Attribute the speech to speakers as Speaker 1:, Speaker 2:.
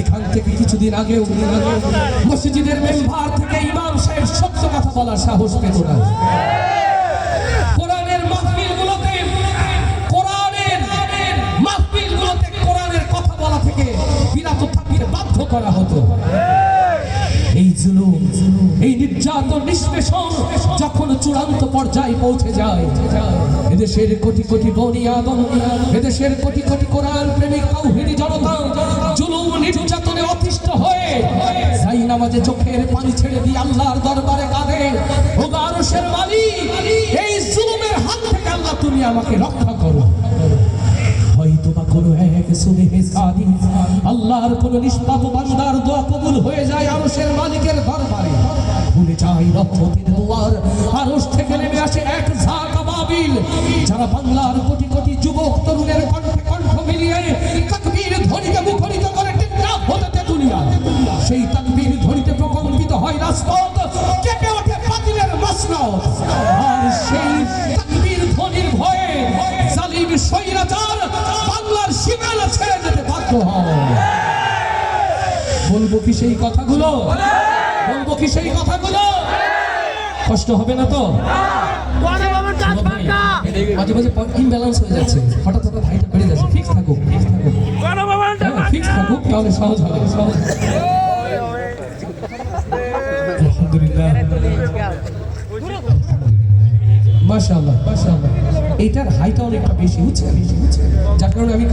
Speaker 1: এখান থেকে কিছুদিন আগেও মসজিদের মেম্বার থেকে ইমাম সাহেব সত্য কথা বলার সাহস পেত না। কোরআনের কথা বলা থেকে বাধ্য করা হতো। এই যখন চূড়ান্ত পর্যায়ে পৌঁছে যায়, এদেশের কোটি কোটি বনি আদম, এদেশের কোটি কোটি কোরআন নামাজে চোখের পানি ছেড়ে দিয়ে আল্লাহর দরবারে কাঁদে। আরশের মালিক, এই জুলুমের হাত থেকে আল্লাহ তুমি আমাকে রক্ষা করো। যারা বাংলার কোটি প্রকম্পিত কেঁপে ওঠে বাতিলের মসনদ আর সেই তাকবীর ধ্বনির ভয়ে জালিম স্বৈরাচার বাংলার সীমানা ছেড়ে যেতে বাধ্য হয়। বলব কি সেই কথাগুলো? বলব কি সেই কথাগুলো? কষ্ট হবে না তো? মাঝে মাঝে ইমব্যালেন্স হয়ে যাচ্ছে। হঠাৎ হঠাৎ হাইটা বেড়ে যাচ্ছে। ফিক্স থাকুক ফিক্স থাকুক। হ্যাঁ ফিক্স থাকুক তাহলে সহজ হবে সহজ মাশাআল্লাহ মাশাআল্লাহ। এটার হাইটা অনেকটা বেশি বুঝছেন? যার কারণে আমি